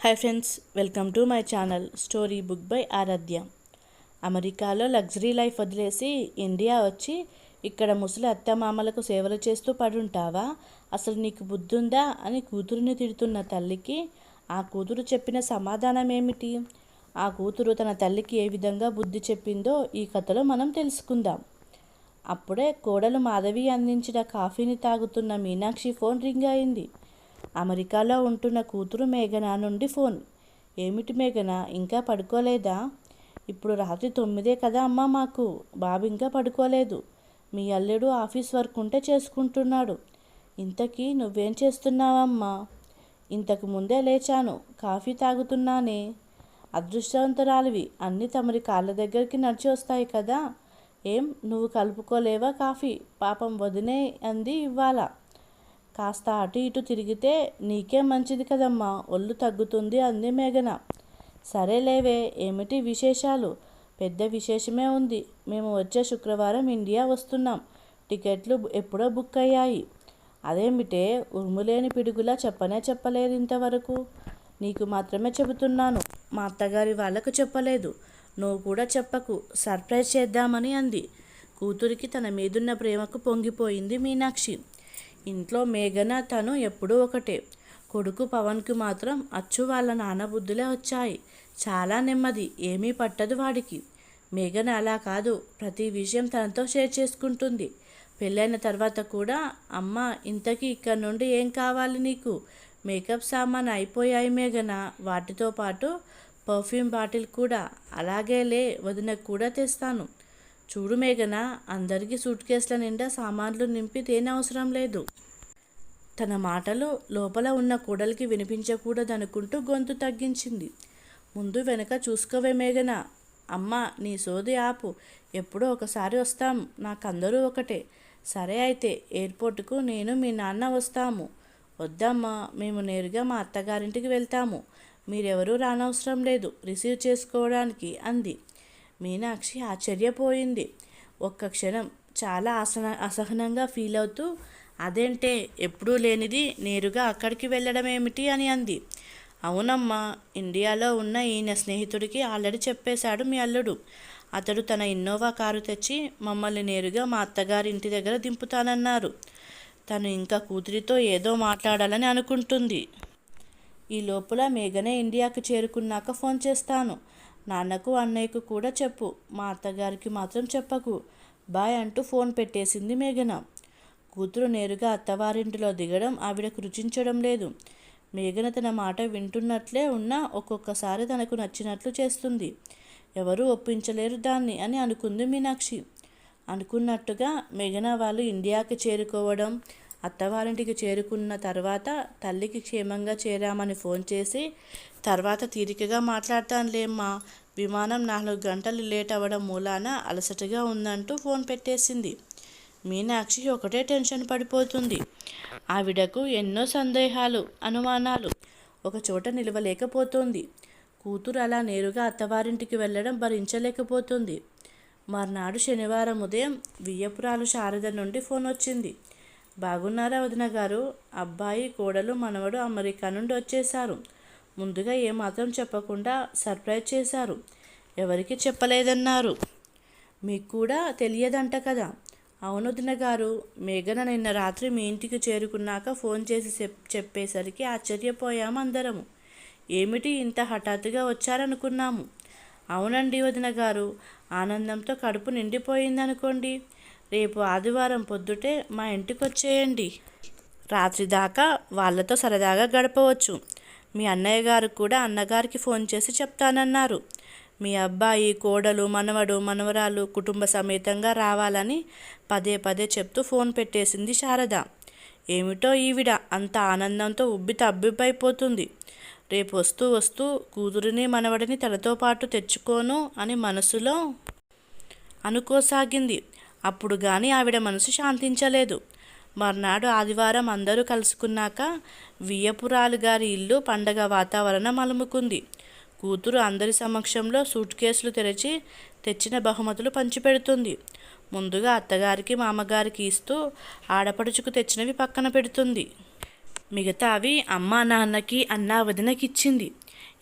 Hi friends welcome to my channel story book by Aaradhya. అమెరికాలో luxury life వదిలేసి India వచ్చి ఇక్కడ ముసలి అత్తమామలకు సేవలు చేస్తూ పడుంటావా? అసలు నీకు బుద్ధుందా? అని కూతురుని తిడుతున్న తల్లికి ఆ కూతురు చెప్పిన సమాధానం ఏమిటి ఆ కూతురు తన తల్లికి ఏ విధంగా బుద్ధి చెప్పిందో ఈ కథలో మనం తెలుసుకుందాం. అప్పుడే కోడలు మాధవి అందించిన కాఫీని తాగుతున్న మీనాక్షి ఫోన్ రింగ్ అయింది. అమెరికాలో ఉంటున్న కూతురు మేఘన నుండి ఫోన్. ఏమిటి మేఘన ఇంకా పడుకోలేదా? ఇప్పుడు రాత్రి తొమ్మిదే కదా అమ్మ మాకు. బాబు ఇంకా పడుకోలేదు. మీ అల్లుడు ఆఫీస్ వర్క్ ఉంటే చేసుకుంటున్నాడు. ఇంతకీ నువ్వేం చేస్తున్నావమ్మా? ఇంతకు ముందే లేచాను. కాఫీ తాగుతున్నానే. అదృష్టవంతురాలివి. అన్నీ తమరి కాళ్ళ దగ్గరికి నడిచి వస్తాయి కదా. ఏం నువ్వు కలుపుకోలేవా కాఫీ? పాపం వదినే అంది ఇవ్వాల. కాస్త అటు ఇటు తిరిగితే నీకే మంచిది కదమ్మా ఒళ్ళు తగ్గుతుంది అంది మేఘన. సరేలేవే ఏమిటి విశేషాలు? పెద్ద విశేషమే ఉంది. మేము వచ్చే శుక్రవారం ఇండియా వస్తున్నాం. టికెట్లు ఎప్పుడో బుక్ అయ్యాయి. అదేమిటే ఉరుములేని పిడుగులా చెప్పనే చెప్పలేదు ఇంతవరకు. నీకు మాత్రమే చెబుతున్నాను. మా అత్తగారి వాళ్ళకు చెప్పలేదు. నువ్వు కూడా చెప్పకు. సర్ప్రైజ్ చేద్దామని అంది. కూతురికి తన మీదున్న ప్రేమకు పొంగిపోయింది మీనాక్షి. ఇంట్లో మేఘన తను ఎప్పుడూ ఒకటే. కొడుకు పవన్కి మాత్రం అచ్చు వాళ్ళ నాన్న బుద్ధులే వచ్చాయి. చాలా నెమ్మది ఏమీ పట్టదు వాడికి. మేఘన అలా కాదు ప్రతి విషయం తనతో షేర్ చేసుకుంటుంది. పెళ్ళైన తర్వాత కూడా అమ్మ ఇంతకీ ఇక్కడ నుండి ఏం కావాలి నీకు? మేకప్ సామాన్ అయిపోయాయి మేఘన. వాటితో పాటు పర్ఫ్యూమ్ బాటిల్ కూడా అలాగేలే వదినకు కూడా తెస్తాను. చూడు మేఘన అందరికీ సూట్ కేసుల నిండా సామాన్లు నింపి తేనవసరం అవసరం లేదు. తన మాటలు లోపల ఉన్న కూడలికి వినిపించకూడదనుకుంటూ గొంతు తగ్గించింది. ముందు వెనక చూసుకోవే మేఘన అమ్మ నీ సోది ఆపు ఎప్పుడో ఒకసారి వస్తాం నాకందరూ ఒకటే. సరే అయితే ఎయిర్పోర్ట్కు నేను మీ నాన్న వస్తాము. వద్దమ్మా మేము నేరుగా మా అత్తగారింటికి వెళ్తాము. మీరెవరూ రానవసరం లేదు రిసీవ్ చేసుకోవడానికి అంది. మీనాక్షి ఆశ్చర్యపోయింది. ఒక్క క్షణం చాలా అసహ అసహనంగా ఫీల్ అవుతూ అదేంటే ఎప్పుడూ లేనిది నేరుగా అక్కడికి వెళ్ళడం ఏమిటి అని అంది. అవునమ్మా ఇండియాలో ఉన్న ఈయన స్నేహితుడికి ఆల్రెడీ చెప్పేశాడు మీ అల్లుడు. అతడు తన ఇన్నోవా కారు తెచ్చి మమ్మల్ని నేరుగా మా అత్తగారి ఇంటి దగ్గర దింపుతానన్నారు. తను ఇంకా కూతురితో ఏదో మాట్లాడాలని అనుకుంటుంది. ఈ లోపల మేఘనే ఇండియాకి చేరుకున్నాక ఫోన్ చేస్తాను. నాన్నకు అన్నయ్యకు కూడా చెప్పు. మా అత్తగారికి మాత్రం చెప్పకు. బాయ్ అంటూ ఫోన్ పెట్టేసింది మేఘన. కూతురు నేరుగా అత్తవారింటిలో దిగడం ఆవిడకు రుచించడం లేదు. మేఘన తన మాట వింటున్నట్లే ఉన్నా ఒక్కొక్కసారి తనకు నచ్చినట్లు చేస్తుంది. ఎవరూ ఒప్పించలేరు దాన్ని అని అనుకుంది మీనాక్షి. అనుకున్నట్టుగా మేఘన వాళ్ళు ఇండియాకి చేరుకోవడం అత్తవారింటికి చేరుకున్న తర్వాత తల్లికి క్షేమంగా చేరామని ఫోన్ చేసి తర్వాత తీరికగా మాట్లాడతానులేమ్మా విమానం నాలుగు గంటలు లేట్ అవ్వడం మూలాన అలసటగా ఉందంటూ ఫోన్ పెట్టేసింది. మీనాక్షి ఒకటే టెన్షన్ పడిపోతుంది. ఆవిడకు ఎన్నో సందేహాలు అనుమానాలు. ఒక చోట నిలవలేకపోతుంది. కూతురు అలా నేరుగా అత్తవారింటికి వెళ్ళడం భరించలేకపోతుంది. మర్నాడు శనివారం ఉదయం వియ్యపురాలు శారద నుండి ఫోన్ వచ్చింది. బాగున్నారా వదిన గారు? అబ్బాయి కోడలు మనవడు అమెరికా నుండి వచ్చేశారు. ముందుగా ఏమాత్రం చెప్పకుండా సర్ప్రైజ్ చేశారు. ఎవరికి చెప్పలేదన్నారు. మీకు కూడా తెలియదంట కదా. అవును గారు మేఘన నిన్న రాత్రి మీ ఇంటికి చేరుకున్నాక ఫోన్ చేసి చెప్పేసరికి ఆశ్చర్యపోయాము అందరము. ఏమిటి ఇంత హఠాత్తుగా వచ్చారనుకున్నాము. అవునండి వదిన గారు ఆనందంతో కడుపు నిండిపోయిందనుకోండి. రేపు ఆదివారం పొద్దుటే మా ఇంటికి వచ్చేయండి. రాత్రి దాకా వాళ్ళతో సరదాగా గడపవచ్చు. మీ అన్నయ్య గారు కూడా అన్నగారికి ఫోన్ చేసి చెప్తానన్నారు. మీ అబ్బాయి కోడలు మనవడు మనవరాలు కుటుంబ సమేతంగా రావాలని పదే పదే చెప్తూ ఫోన్ పెట్టేసింది శారద. ఏమిటో ఈవిడ అంత ఆనందంతో ఉబ్బి తబ్బిబ్బైపోతుంది. రేపు వస్తూ వస్తూ కూతురిని మనవడిని తనతో పాటు తెచ్చుకోను అని మనసులో అనుకోసాగింది. అప్పుడు కానీ ఆవిడ మనసు శాంతించలేదు. మర్నాడు ఆదివారం అందరూ కలుసుకున్నాక వియ్యపురాలు గారి ఇల్లు పండగ వాతావరణం అలుముకుంది. కూతురు అందరి సమక్షంలో సూట్ కేసులు తెరిచి తెచ్చిన బహుమతులు పంచిపెడుతుంది. ముందుగా అత్తగారికి మామగారికి ఇస్తూ ఆడపడుచుకు తెచ్చినవి పక్కన పెడుతుంది. మిగతావి అమ్మా నాన్నకి అన్నా వదినకిచ్చింది.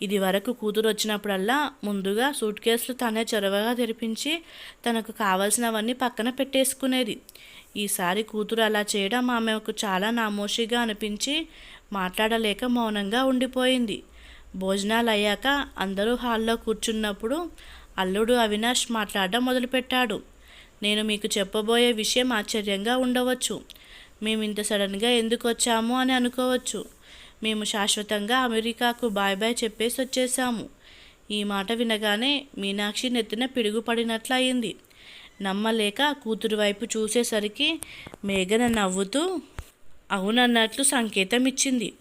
ఇది వరకు కూతురు వచ్చినప్పుడల్లా ముందుగా సూట్ కేసులు తనే చొరవగా తెరిపించి తనకు కావలసినవన్నీ పక్కన పెట్టేసుకునేది. ఈసారి కూతురు అలా చేయడం ఆమెకు చాలా నామోషిగా అనిపించి మాట్లాడలేక మౌనంగా ఉండిపోయింది. భోజనాలు అయ్యాక అందరూ హాల్లో కూర్చున్నప్పుడు అల్లుడు అవినాష్ మాట్లాడడం మొదలుపెట్టాడు. నేను మీకు చెప్పబోయే విషయం ఆశ్చర్యంగా ఉండవచ్చు. మేము ఇంత సడన్గా ఎందుకు వచ్చాము అని అనుకోవచ్చు. మేము శాశ్వతంగా అమెరికాకు బాయ్ బాయ్ చెప్పేసి వచ్చేసాము ఈ మాట వినగానే మీనాక్షి నెత్తిన పిడుగుపడినట్లయింది. అయింది నమ్మలేక కూతురు వైపు చూసేసరికి మేఘన నవ్వుతూ అవునన్నట్లు సంకేతం ఇచ్చింది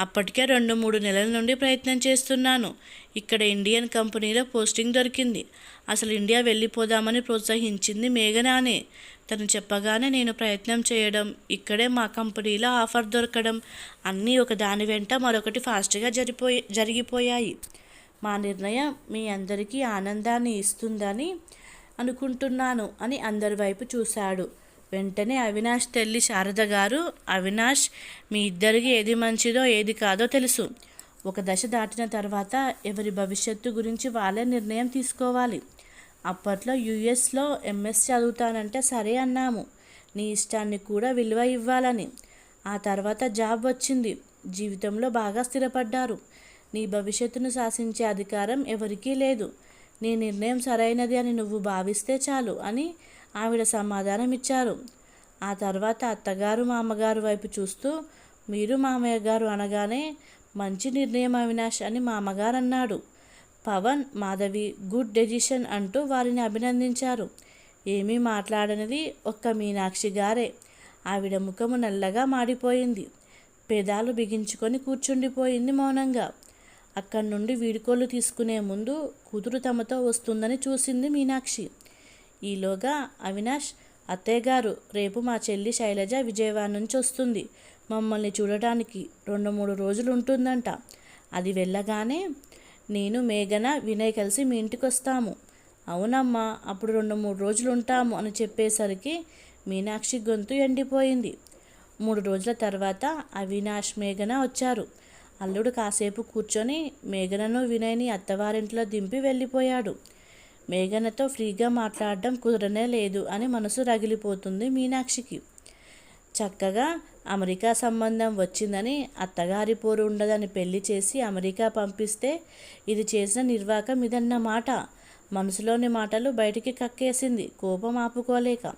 అప్పటికే రెండు మూడు నెలల నుండి ప్రయత్నం చేస్తున్నాను. ఇక్కడ ఇండియన్ కంపెనీలో పోస్టింగ్ దొరికింది. అసలు ఇండియా వెళ్ళిపోదామని ప్రోత్సహించింది మేఘనానే. తను చెప్పగానే నేను ప్రయత్నం చేయడం ఇక్కడే మా కంపెనీలో ఆఫర్ దొరకడం అన్నీ ఒక దాని వెంట మరొకటి ఫాస్ట్గా జరిపోయి జరిగిపోయాయి. మా నిర్ణయం మీ అందరికీ ఆనందాన్ని ఇస్తుందని అనుకుంటున్నాను అని అందరి వైపు చూశాడు. వెంటనే అవినాష్ తెల్లి శారద గారు అవినాష్ మీ ఇద్దరికి ఏది మంచిదో ఏది కాదో తెలుసు. ఒక దశ దాటిన తర్వాత ఎవరి భవిష్యత్తు గురించి వాళ్ళే నిర్ణయం తీసుకోవాలి. అప్పట్లో యుఎస్లో ఎంఎస్ చదువుతానంటే సరే అన్నాము. నీ ఇష్టాన్ని కూడా విలువ ఇవ్వాలని. ఆ తర్వాత జాబ్ వచ్చింది. జీవితంలో బాగా స్థిరపడ్డారు. నీ భవిష్యత్తును శాసించే అధికారం ఎవరికీ లేదు. నీ నిర్ణయం సరైనది అని నువ్వు భావిస్తే చాలు అని ఆవిడ సమాధానం ఇచ్చారు. ఆ తర్వాత అత్తగారు మామగారు వైపు చూస్తూ మీరు మామయ్య గారు అనగానే మంచి నిర్ణయం అవినాష్ అని మామగారు అన్నాడు. పవన్ మాధవి గుడ్ డెసిషన్ అంటూ వారిని అభినందించారు. ఏమీ మాట్లాడనిది ఒక్క మీనాక్షి గారే. ఆవిడ ముఖము నల్లగా మాడిపోయింది. పెదాలు బిగించుకొని కూర్చుండిపోయింది మౌనంగా. అక్కడి నుండి వీడుకోలు తీసుకునే ముందు కూతురు తమతో వస్తుందని చూసింది మీనాక్షి. ఈలోగా అవినాష్ అత్తయ్య గారు రేపు మా చెల్లి శైలజ విజయవాడ నుంచి వస్తుంది. మమ్మల్ని చూడటానికి రెండు మూడు రోజులు ఉంటుందంట. అది వెళ్ళగానే నేను మేఘన వినయ్ కలిసి మీ ఇంటికి వస్తాము అవునమ్మా అప్పుడు రెండు మూడు రోజులు ఉంటాము అని చెప్పేసరికి మీనాక్షి గొంతు ఎండిపోయింది. మూడు రోజుల తర్వాత అవినాష్ మేఘన వచ్చారు. అల్లుడు కాసేపు కూర్చొని మేఘనను వినయ్ని అత్తవారింట్లో దింపి వెళ్ళిపోయాడు. మేఘనతో ఫ్రీగా మాట్లాడడం కుదరనే లేదు అని మనసు రగిలిపోతుంది మీనాక్షికి. చక్కగా అమెరికా సంబంధం వచ్చిందని అత్తగారి పోరు ఉండదని పెళ్ళి చేసి అమెరికా పంపిస్తే ఇది చేసిన నిర్వాకం ఇదన్న మాట మనసులోని మాటలు బయటికి కక్కేసింది. కోపం ఆపుకోలేక.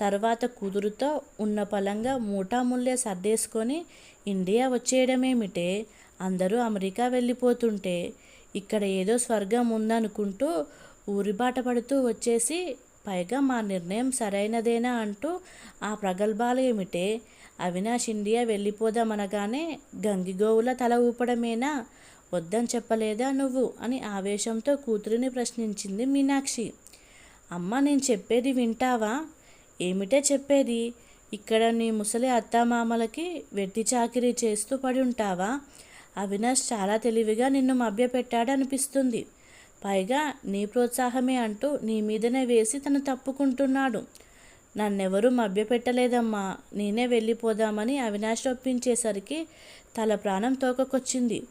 తర్వాత కూతురుతో ఉన్న పలంగా మూటాముల్లే సర్దేసుకొని ఇండియా వచ్చేయడమేమిటే? అందరూ అమెరికా వెళ్ళిపోతుంటే. ఇక్కడ ఏదో స్వర్గం ఉందనుకుంటూ ఊరిబాట పడుతూ వచ్చేసి పైగా మా నిర్ణయం సరైనదేనా అంటూ ఆ ప్రగల్భాలు ఏమిటే? అవినాష్ ఇండియా వెళ్ళిపోదామనగానే గంగిగోవుల తల ఊపడమేనా? వద్దని చెప్పలేదా నువ్వు? అని ఆవేశంతో కూతురిని ప్రశ్నించింది మీనాక్షి. అమ్మ నేను చెప్పేది వింటావా? ఏమిటే చెప్పేది? ఇక్కడ నీ ముసలి అత్తామామలకి వెట్టి చాకిరీ చేస్తూ పడి ఉంటావా అవినాష్ చాలా తెలివిగా నిన్ను మభ్యపెట్టాడనిపిస్తుంది. పైగా నీ ప్రోత్సాహమే అంటూ నీ మీదనే వేసి తను తప్పుకుంటున్నాడు. నన్నెవరూ మభ్యపెట్టలేదమ్మా. నేనే వెళ్ళిపోదామని అవినాష్ ఒప్పించేసరికి తల ప్రాణం తోకకొచ్చింది.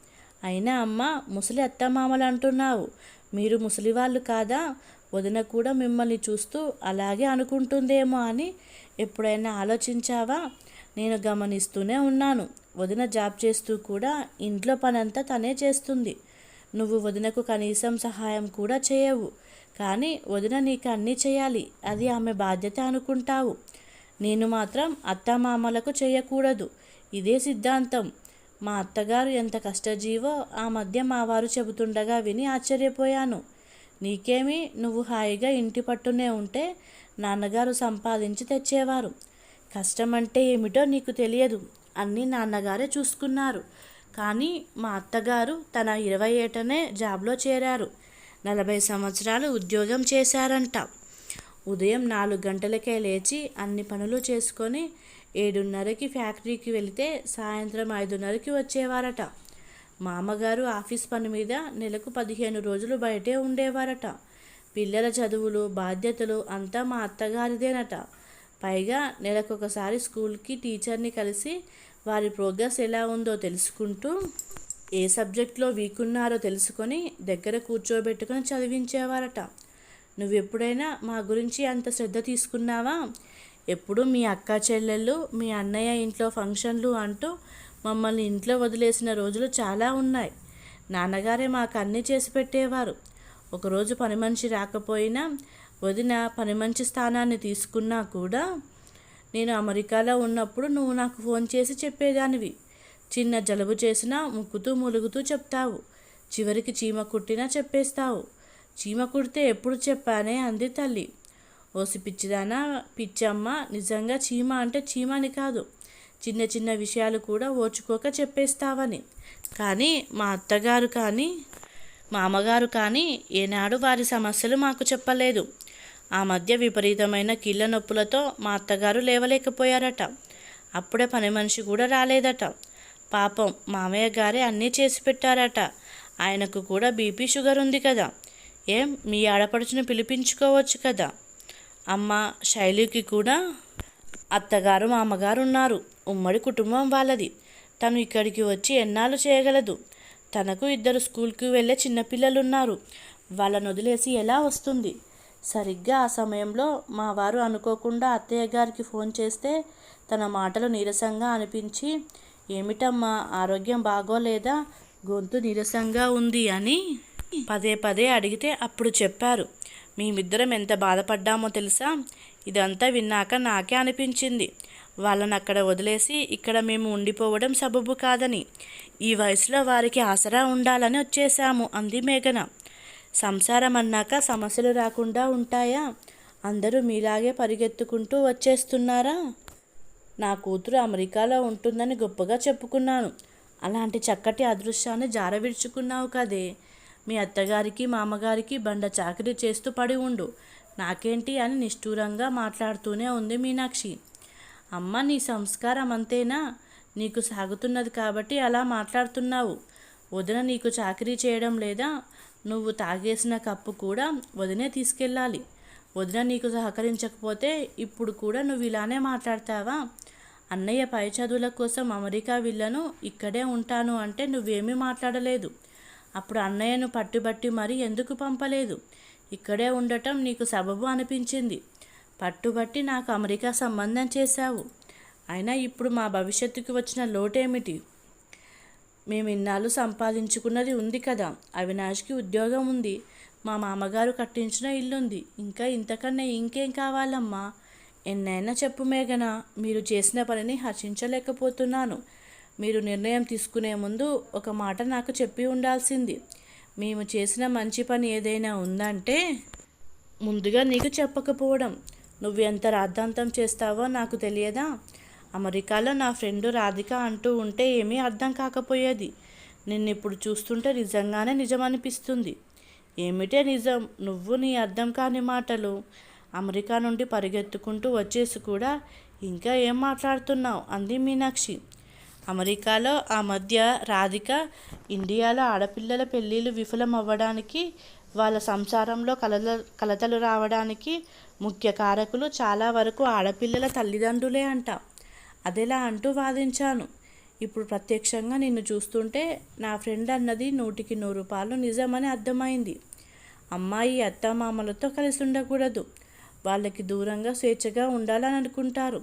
అయినా అమ్మ ముసలి అత్తమామలు అంటున్నావు మీరు ముసలివాళ్ళు కాదా? వదిన కూడా మిమ్మల్ని చూస్తూ అలాగే అనుకుంటుందేమో అని ఎప్పుడైనా ఆలోచించావా? నేను గమనిస్తూనే ఉన్నాను. వదిన జాబ్ చేస్తూ కూడా ఇంట్లో పనంతా తనే చేస్తుంది. నువ్వు వదినకు కనీసం సహాయం కూడా చేయవు. కానీ వదిన నీకు అన్నీ చేయాలి. అది ఆమె బాధ్యత అనుకుంటావు. నేను మాత్రం అత్తమామలకు చేయకూడదు. ఇదే సిద్ధాంతం. మా అత్తగారు ఎంత కష్టజీవో ఆ మధ్య మా వారు చెబుతుండగా విని ఆశ్చర్యపోయాను. నీకేమి? నువ్వు హాయిగా ఇంటి పట్టునే ఉంటే నాన్నగారు సంపాదించి తెచ్చేవారు. కష్టం అంటే ఏమిటో నీకు తెలియదు. అన్నీ నాన్నగారే చూసుకున్నారు. కానీ మా అత్తగారు తన ఇరవై ఏటనే జాబ్లో చేరారు. నలభై సంవత్సరాలు ఉద్యోగం చేశారంట. ఉదయం నాలుగు గంటలకే లేచి అన్ని పనులు చేసుకొని ఏడున్నరకి ఫ్యాక్టరీకి వెళితే సాయంత్రం ఐదున్నరకి వచ్చేవారట. మామగారు ఆఫీస్ పని మీద నెలకు పదిహేను రోజులు బయటే ఉండేవారట. పిల్లల చదువులు బాధ్యతలు అంతా మా అత్తగారిదేనట. పైగా నెలకొకసారి స్కూల్కి టీచర్ని కలిసి వారి ప్రోగ్రెస్ ఎలా ఉందో తెలుసుకుంటూ ఏ సబ్జెక్ట్లో వీక్ ఉన్నారో తెలుసుకొని దగ్గర కూర్చోబెట్టుకొని చదివించేవారట. నువ్వు ఎప్పుడైనా మా గురించి అంత శ్రద్ధ తీసుకున్నావా? ఎప్పుడు మీ అక్క చెల్లెళ్ళు మీ అన్నయ్య ఇంట్లో ఫంక్షన్లు అంటూ మమ్మల్ని ఇంట్లో వదిలేసిన రోజులు చాలా ఉన్నాయి. నాన్నగారే మాకు అన్నీ చేసి పెట్టేవారు. ఒకరోజు పని మనిషి రాకపోయినా వదిన పని మంచి స్థానాన్ని తీసుకున్నా కూడా నేను అమెరికాలో ఉన్నప్పుడు నువ్వు నాకు ఫోన్ చేసి చెప్పేదానివి. చిన్న జలుబు చేసినా ముక్కుతూ ములుగుతూ చెప్తావు. చివరికి చీమ కుట్టినా చెప్పేస్తావు. చీమ కుడితే ఎప్పుడు చెప్పానే అంది తల్లి. ఓసి పిచ్చిదానా పిచ్చమ్మ నిజంగా చీమ అంటే చీమని కాదు. చిన్న చిన్న విషయాలు కూడా ఓచుకోక చెప్పేస్తావని. కానీ మా అత్తగారు కానీ మా అమ్మగారు కానీ ఏనాడు వారి సమస్యలు మాకు చెప్పలేదు. ఆ మధ్య విపరీతమైన కీళ్ళ నొప్పులతో మా అత్తగారు లేవలేకపోయారట. అప్పుడే పని మనిషి కూడా రాలేదట. పాపం మామయ్య గారే అన్నీ చేసి పెట్టారట. ఆయనకు కూడా బీపీ షుగర్ ఉంది కదా. ఏం మీ ఆడపడుచును పిలిపించుకోవచ్చు కదా. అమ్మ శైలికి కూడా అత్తగారు మామగారు ఉన్నారు. ఉమ్మడి కుటుంబం వాళ్ళది. తను ఇక్కడికి వచ్చి ఎన్నాళ్ళు చేయగలదు? తనకు ఇద్దరు స్కూల్కి వెళ్ళే చిన్నపిల్లలు ఉన్నారు వాళ్ళను వదిలేసి ఎలా వస్తుంది? సరిగ్గా ఆ సమయంలో మా వారు అనుకోకుండా అత్తయ్య గారికి ఫోన్ చేస్తే తన మాటలు నీరసంగా అనిపించి ఏమిటమ్మా ఆరోగ్యం బాగోలేదా? గొంతు నీరసంగా ఉంది అని పదే పదే అడిగితే అప్పుడు చెప్పారు. మేమిద్దరం ఎంత బాధపడ్డామో తెలుసా? ఇదంతా విన్నాక నాకే అనిపించింది. వాళ్ళని అక్కడ వదిలేసి ఇక్కడ మేము ఉండిపోవడం సబబు కాదని. ఈ వయసులో వారికి ఆసరా ఉండాలని వచ్చేసాము అంది మేఘన. సంసారం అన్నాక సమస్యలు రాకుండా ఉంటాయా? అందరూ మీలాగే పరిగెత్తుకుంటూ వచ్చేస్తున్నారా? నా కూతురు అమెరికాలో ఉంటుందని గొప్పగా చెప్పుకున్నాను. అలాంటి చక్కటి అదృశ్యాన్ని జారవిడుచుకున్నావు కదే. మీ అత్తగారికి మామగారికి బండ చాకరీ చేస్తూ పడి ఉండు. నాకేంటి అని నిష్ఠూరంగా మాట్లాడుతూనే ఉంది మీనాక్షి. అమ్మ నీ సంస్కారం అంతేనా? నీకు సాగుతున్నది కాబట్టి అలా మాట్లాడుతున్నావు. వదిన నీకు చాకరీ చేయడం లేదా? నువ్వు తాగేసిన కప్పు కూడా వదినే తీసుకెళ్ళాలి. వదిన నీకు సహకరించకపోతే ఇప్పుడు కూడా నువ్వు ఇలానే మాట్లాడతావా? అన్నయ్య పై చదువుల కోసం అమెరికా వెళ్ళను ఇక్కడే ఉంటాను అంటే నువ్వేమీ మాట్లాడలేదు. అప్పుడు అన్నయ్యను పట్టుబట్టి మరీ ఎందుకు పంపలేదు? ఇక్కడే ఉండటం నీకు సబబు అనిపించింది. పట్టుబట్టి నాకు అమెరికా సంబంధం చేశావు. అయినా ఇప్పుడు మా భవిష్యత్తుకు వచ్చిన లోటేమిటి? మేము ఇన్నాళ్ళు సంపాదించుకున్నది ఉంది కదా. అవినాష్కి ఉద్యోగం ఉంది. మా మామగారు కట్టించిన ఇల్లుంది. ఇంకా ఇంతకన్నా ఇంకేం కావాలమ్మా? ఎన్నైనా చెప్పు మేఘన. మీరు చేసిన పనిని హర్షించలేకపోతున్నాను. మీరు నిర్ణయం తీసుకునే ముందు ఒక మాట నాకు చెప్పి ఉండాల్సింది. మేము చేసిన మంచి పని ఏదైనా ఉందంటే ముందుగా నీకు చెప్పకపోవడం. నువ్వు ఎంత రాద్ధాంతం చేస్తావో నాకు తెలియదా? అమెరికాలో నా ఫ్రెండ్ రాధిక అంటూ ఉంటే ఏమీ అర్థం కాకపోయేది. నిన్నిప్పుడు చూస్తుంటే నిజంగానే నిజం అనిపిస్తుంది ఏమిటే నిజం? నువ్వు నీ అర్థం కాని మాటలు. అమెరికా నుండి పరిగెత్తుకుంటూ వచ్చేసి కూడా ఇంకా ఏం మాట్లాడుతున్నావు? అంది మీనాక్షి. అమెరికాలో ఆ మధ్య రాధిక ఇండియాలో ఆడపిల్లల పెళ్ళిళ్ళు విఫలం అవ్వడానికి వాళ్ళ సంసారంలో కలల కలతలు రావడానికి ముఖ్య కారకులు చాలా వరకు ఆడపిల్లల తల్లిదండ్రులే అంట. అదెలా అంటూ వాదించాను. ఇప్పుడు ప్రత్యక్షంగా నిన్ను చూస్తుంటే నా ఫ్రెండ్ అన్నది నూటికి నూరు రూపాయలు నిజమని అర్థమైంది. అమ్మాయి అత్తమామలతో కలిసి ఉండకూడదు. వాళ్ళకి దూరంగా స్వేచ్ఛగా ఉండాలని అనుకుంటారు.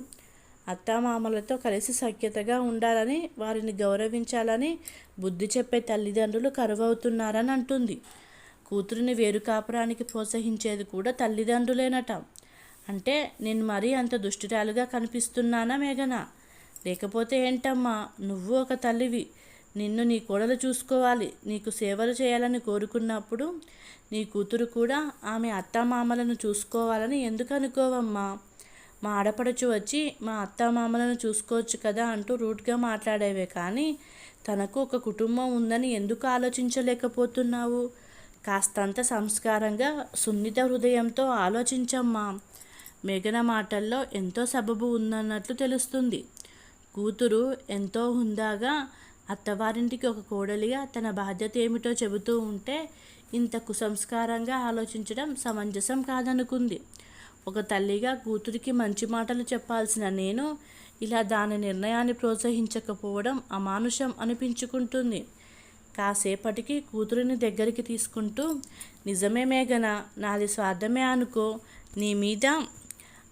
అత్తామామలతో కలిసి సఖ్యతగా ఉండాలని వారిని గౌరవించాలని బుద్ధి చెప్పే తల్లిదండ్రులు కరువవుతున్నారని అంటుంది. కూతురిని వేరు కాపురానికి ప్రోత్సహించేది కూడా తల్లిదండ్రులేనట. అంటే నేను మరీ అంత దుష్టురాలుగా కనిపిస్తున్నానా మేఘన? లేకపోతే ఏంటమ్మా? నువ్వు ఒక తల్లివి. నిన్ను నీ కోడలు చూసుకోవాలి. నీకు సేవలు చేయాలని కోరుకున్నప్పుడు నీ కూతురు కూడా ఆమె అత్తమామలను చూసుకోవాలని ఎందుకు అనుకోవమ్మా? మా ఆడపడుచు వచ్చి మా అత్తమామలను చూసుకోవచ్చు కదా అంటూ రూట్గా మాట్లాడేవే కానీ తనకు ఒక కుటుంబం ఉందని ఎందుకు ఆలోచించలేకపోతున్నావు? కాస్తంత సంస్కారంగా సున్నిత హృదయంతో ఆలోచించమ్మా. మేఘన మాటల్లో ఎంతో సబబు ఉందన్నట్లు తెలుస్తుంది. కూతురు ఎంతో హుందాగా అత్తవారింటికి ఒక కోడలిగా తన బాధ్యత ఏమిటో చెబుతూ ఉంటే ఇంత కుసంస్కారంగా ఆలోచించడం సమంజసం కాదనుకుంది. ఒక తల్లిగా కూతురికి మంచి మాటలు చెప్పాల్సిన నేను ఇలా దాని నిర్ణయాన్ని ప్రోత్సహించకపోవడం అమానుషం అనిపించుకుంటుంది. కాసేపటికి కూతురిని దగ్గరికి తీసుకుంటూ నిజమే మేఘన నాది స్వార్థమే అనుకో నీ మీద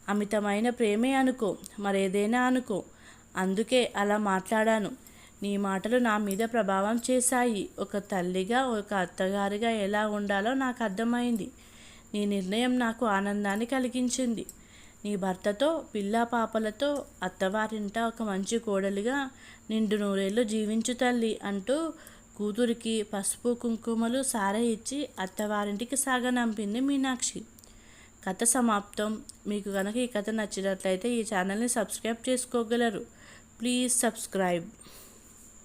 అమితమైన ప్రేమే అనుకో మరేదైనా అనుకో. అందుకే అలా మాట్లాడాను. నీ మాటలు నా మీద ప్రభావం చేశాయి. ఒక తల్లిగా ఒక అత్తగారిగా ఎలా ఉండాలో నాకు అర్థమైంది. నీ నిర్ణయం నాకు ఆనందాన్ని కలిగించింది. నీ భర్తతో పిల్లా పాపలతో అత్తవారింట ఒక మంచి కోడలిగా నిండు నూరేళ్ళు జీవించు తల్లి అంటూ కూతురికి పసుపు కుంకుమలు సార ఇచ్చి అత్తవారింటికి సాగనంపింది మీనాక్షి. కథ సమాప్తం. మీకు కనుక ఈ కథ నచ్చినట్లయితే ఈ ఛానల్ని సబ్స్క్రైబ్ చేసుకోగలరు. Please subscribe.